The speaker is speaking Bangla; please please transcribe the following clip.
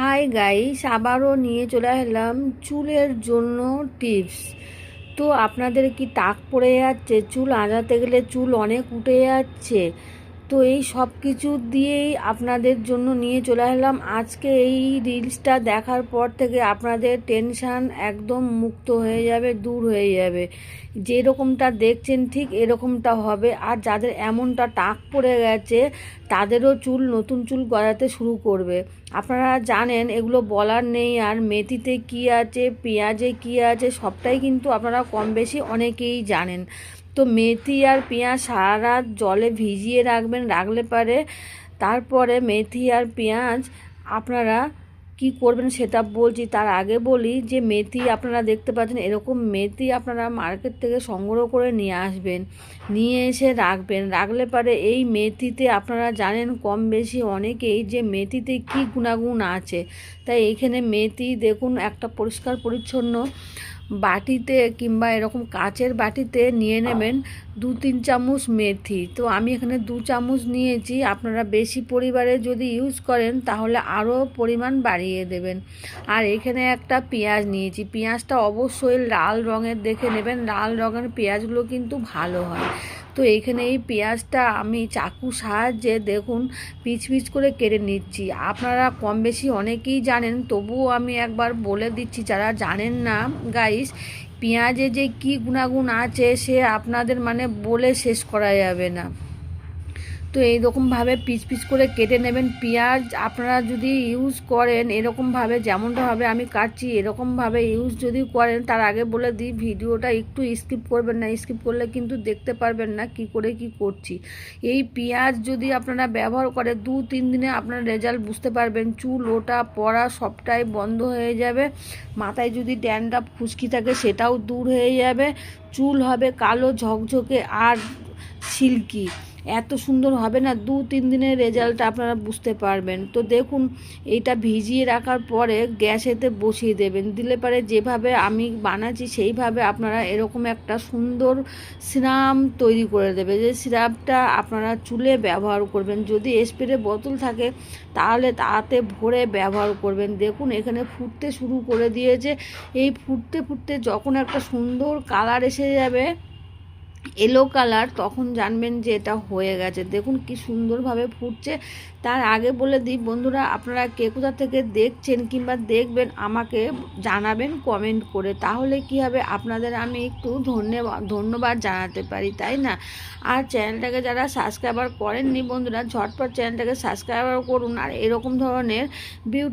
হাই গাইস আবারও নিয়ে চলে এলাম চুলের জন্য টিপস তো আপনাদের কি তাক পড়ে যাচ্ছে? চুল আঁচাতে গেলে চুল অনেক উঠে যাচ্ছে। তো এই সব কিছু দিয়েই আপনাদের জন্য নিয়ে চলে এলাম আজকে এই রিলসটা দেখার পর থেকে আপনাদের টেনশান একদম মুক্ত হয়ে যাবে, দূর হয়ে যাবে। যেরকমটা দেখছেন ঠিক এরকমটা হবে। আর যাদের এমনটা টাক পড়ে গেছে, তাদেরও চুল, নতুন চুল গজাতে শুরু করবে। আপনারা জানেন, এগুলো বলার নেই। আর মেথিতে কি আছে, পেঁয়াজে কি আছে, সবটাই কিন্তু আপনারা কম বেশি অনেকেই জানেন। তো মেথি আর পেঁয়াজ সারা রাত জলে ভিজিয়ে রাখবেন, রাখলে পারে তারপরে মেথি আর পেঁয়াজ আপনারা কি করবেন সেটা বলছি। তার আগে বলি যে মেথি আপনারা দেখতে পাচ্ছেন, এরকম মেথি আপনারা মার্কেট থেকে সংগ্রহ করে নিয়ে আসবেন, নিয়ে এসে রাখবেন। রাখলে পারে এই মেথিতে আপনারা জানেন কম বেশি অনেকেই যে মেথিতে কি গুণাগুণ আছে। তাই এইখানে মেথি দেখুন, একটা পরিষ্কার পরিচ্ছন্ন বাটিতে কিংবা এরকম কাচের বাটিতে নিয়ে নেবেন দু তিন চামচ মেথি। তো আমি এখানে দু চামচ নিয়েছি। আপনারা বেশি পরিবারে যদি ইউজ করেন, তাহলে আরও পরিমাণ বাড়িয়ে দেবেন। আর এখানে একটা পেঁয়াজ নিয়েছি। পেঁয়াজটা অবশ্যই লাল রঙের দেখে নেবেন। লাল রঙের পেঁয়াজগুলো কিন্তু ভালো হয়। তো এইখানে এই পেঁয়াজটা আমি চাকু সাহায্যে দেখুন পিচ পিচ করে কেড়ে নিচ্ছি। আপনারা কম বেশি অনেকেই জানেন, তবুও আমি একবার বলে দিচ্ছি, যারা জানেন না গাইস পেঁয়াজে যে কি গুণাগুণ আছে সে আপনাদের মানে বলে শেষ করা যাবে না। তো এইরকমভাবে পিচ পিচ করে কেটে নেবেন। পেঁয়াজ আপনারা যদি ইউজ করেন, এরকমভাবে যেমনটাভাবে আমি কাটছি, এরকমভাবে ইউজ যদি করেন, তার আগে বলে দিই, ভিডিওটা একটু স্কিপ করবেন না। স্কিপ করলে কিন্তু দেখতে পারবেন না কি করে কি করছি। এই পেঁয়াজ যদি আপনারা ব্যবহার করে, দু, তিন দিনে আপনার রেজাল্ট বুঝতে পারবেন। চুল, ওটা, পড়া সবটাই বন্ধ হয়ে যাবে। মাথায় যদি ড্যান্ডাপ খুশকি থাকে, সেটাও দূর হয়ে যাবে। চুল হবে কালো, ঝকঝকে আর সিল্কি। এত সুন্দর হবে না, দু, তিন দিনের রেজাল্ট আপনারা বুঝতে পারবেন। তো দেখুন, এইটা ভিজিয়ে রাখার পরে গ্যাসেতে বসিয়ে দেবেন। দিলে পারে যেভাবে আমি বানাচ্ছি, সেইভাবে আপনারা এরকম একটা সুন্দর সিরাম তৈরি করে দেবে। যে সিরাপটা আপনারা চুলে ব্যবহার করবেন, যদি স্প্রে বোতল থাকে, তাহলে তাতে ভরে ব্যবহার করবেন। দেখুন, এখানে ফুটতে শুরু করে দিয়েছে। এই ফুটতে ফুটতে যখন একটা সুন্দর কালার এসে যাবে এলো কালার তখন জানবেন যে এটা হয়ে গেছে। দেখুন কি সুন্দরভাবে ফুটছে। তার আগে বলে দিই, বন্ধুরা, আপনারা কে কোথা থেকে দেখছেন কিংবা দেখবেন, আমাকে জানাবেন কমেন্ট করে। তাহলে কি হবে? আপনাদের আমি একটু ধন্যবাদ ধন্যবাদ জানাতে পারি, তাই না? আর চ্যানেলটাকে যারা সাবস্ক্রাইবার করেননি, বন্ধুরা, ঝটপট চ্যানেলটাকে সাবস্ক্রাইবার করুন। আর এরকম ধরনের বিউটি